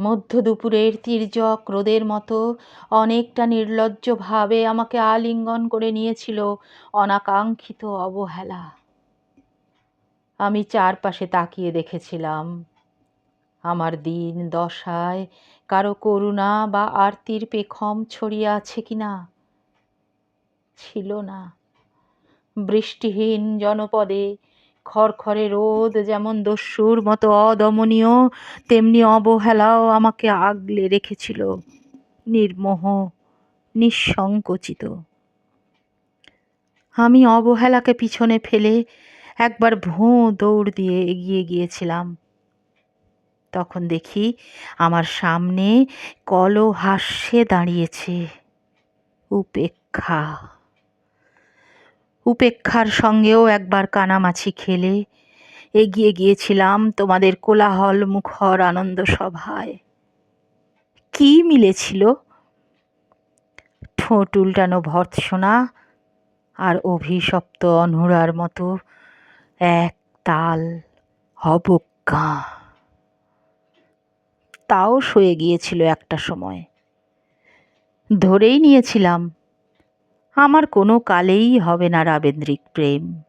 মধ্য দুপুরের তির্যক রোদের মতো অনেকটা নির্লজ্জভাবে আমাকে আলিঙ্গন করে নিয়েছিল অনাকাঙ্ক্ষিত অবহেলা। আমি চারপাশে তাকিয়ে দেখেছিলাম। আমার দিন দশায় কারও করুণা বা আরতির পেখম ছড়িয়ে আছে কি না? ছিল না। বৃষ্টিহীন জনপদে খড়খড়ে রোদ যেমন দস্যুর মতো অদমনীয়, তেমনি অবহেলাও আমাকে আগলে রেখেছিল, নির্মোহ, নিঃসংকোচিত। আমি অবহেলাকে পিছনে ফেলে একবার ভোঁ দৌড় দিয়ে এগিয়ে গিয়েছিলাম। তখন দেখি আমার সামনে কলহাস্যে দাঁড়িয়েছে উপেক্ষা। উপেক্ষার সঙ্গেও একবার কানামাছি খেলে। এগিয়ে গিয়েছিলাম তোমাদের কোলাহল মুখর আনন্দ সভায়। কি মিলেছিল? ঠোঁট উল্টানো ভর্ৎসনা আর অভিশপ্ত অনুরার মতো এক তাল অবজ্ঞা। তাও সয়ে গিয়েছিল একটা সময়। ধরেই নিয়েছিলাম আমার কোনো কালেই হবে না রাবেন্দ্রিক প্রেম।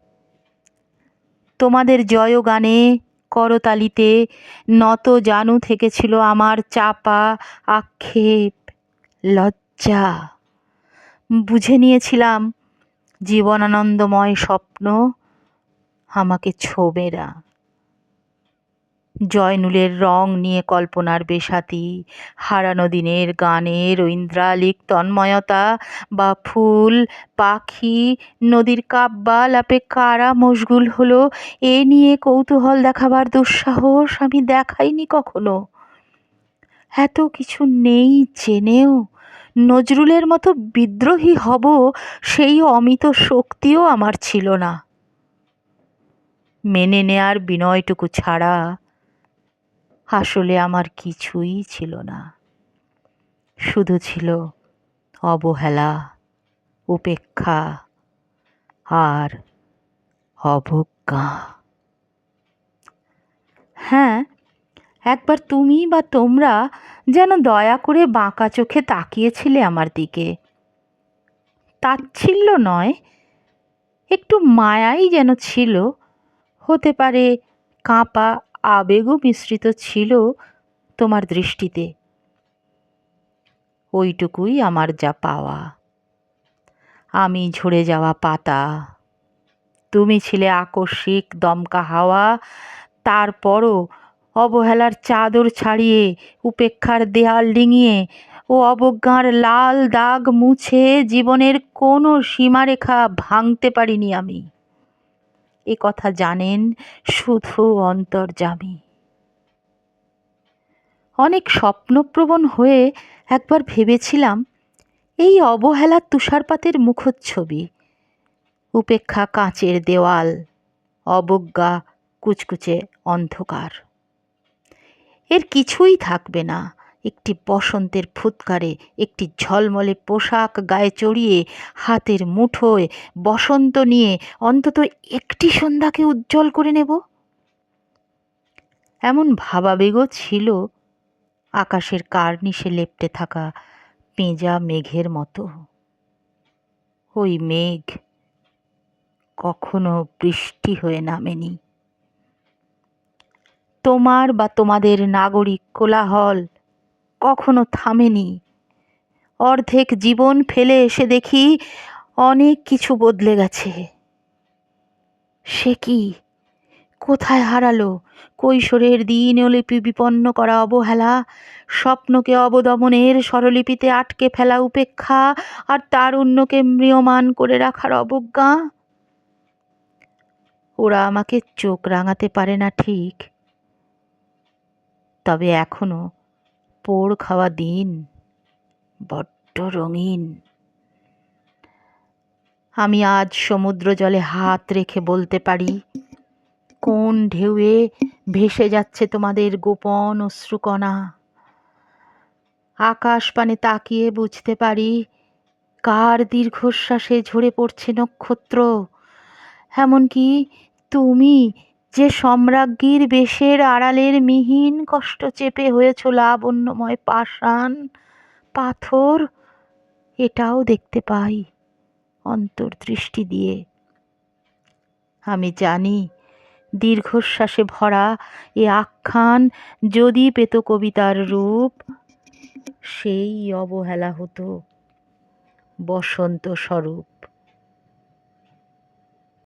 তোমাদের জয়গানে করতালিতে নত জানু থেকেছিল আমার চাপা আক্ষেপ, লজ্জা। বুঝে নিয়েছিলাম জীবনানন্দময় স্বপ্ন আমাকে ছোবে না। জয়নুলের রং নিয়ে কল্পনার বেসাতি হারানো দিনের গানের ঐন্দ্রালিক তন্ময়তা বা ফুল, পাখি, নদীর কাব্বা লাপে কারা মশগুল হলো, এ নিয়ে কৌতূহল দেখাবার দুঃসাহস আমি দেখাইনি কখনো। এত কিছু নেই জেনেও নজরুলের মতো বিদ্রোহী হব সেই অমিত শক্তিও আমার ছিল না। মেনে নেয়ার বিনয়টুকু ছাড়া আসলে আমার কিছুই ছিল না। শুধু ছিল অবহেলা, উপেক্ষা আর অবজ্ঞা। হ্যাঁ একবার তুমি বা তোমরা যেন দয়া করে বাঁকা চোখে তাকিয়েছিলে আমার দিকে। তাচ্ছিল্য নয়, একটু মায়াই যেন ছিল, হতে পারে কাঁপা আবেগও মিশ্রিত ছিল তোমার দৃষ্টিতে। ওইটুকুই আমার যা পাওয়া। আমি ঝরে যাওয়া পাতা। তুমি ছিলে আকস্মিক দমকা হাওয়া। তারপরও অবহেলার চাদর ছাড়িয়ে, উপেক্ষার দেয়াল ডিঙিয়ে ও অবজ্ঞার লাল দাগ মুছে জীবনের কোনো সীমারেখা ভাঙতে পারিনি আমি। এ কথা জানেন শুধু অন্তর্যামী। অনেক স্বপ্নপ্রবণ হয়ে একবার ভেবেছিলাম, এই অবহেলার তুষারপাতের মুখচ্ছবি, উপেক্ষা কাঁচের দেওয়াল, অবজ্ঞা কুচকুচে অন্ধকার। এর কিছুই থাকবে না। একটি বসন্তের ফুৎকারে একটি ঝলমলে পোশাক গায়ে চড়িয়ে হাতের মুঠোয় বসন্ত নিয়ে অন্তত একটি সন্ধ্যাকে উজ্জ্বল করে নেব। এমন ভাবাবেগও ছিল আকাশের কার্নিশে লেপটে থাকা পেঁজা মেঘের মতো। ওই মেঘ কখনো বৃষ্টি হয়ে নামেনি। তোমার বা তোমাদের নাগরিক কোলাহল কখনো থামেনি। অর্ধেক জীবন ফেলে এসে দেখি অনেক কিছু বদলে গেছে। সে কি? কোথায় হারালো? কৈশোরের দিন লিপি বিপন্ন করা অবহেলা, স্বপ্নকে অবদমনের স্বরলিপিতে আটকে ফেলা উপেক্ষা, আর তারুণ্যকে ম্রিয়মান করে রাখার অবজ্ঞা? ওরা আমাকে চোখ রাঙাতে পারে না ঠিক। তবে এখনও পোড় খাওয়া দিন, বড্ড রঙিন। আমি আজ সমুদ্র জলে হাত রেখে বলতে পারি, কোন ঢেউয়ে ভেসে যাচ্ছে তোমাদের গোপন অশ্রুকণা? আকাশ পানে তাকিয়ে বুঝতে পারি, কার দীর্ঘশ্বাসে ঝরে পড়ছে নক্ষত্র। এমনকি তুমি যে সম্রাজ্ঞীর বেশের আড়ালের মিহিন কষ্ট চেপে হয়েছ লাবণ্যময় পাষাণ পাথর, এটাও দেখতে পাই অন্তর্দৃষ্টি দিয়ে। আমি জানি দীর্ঘশ্বাসে ভরা এ আখ্যান যদি পেত কবিতার রূপ, সেই অবহেলা হতো বসন্ত স্বরূপ।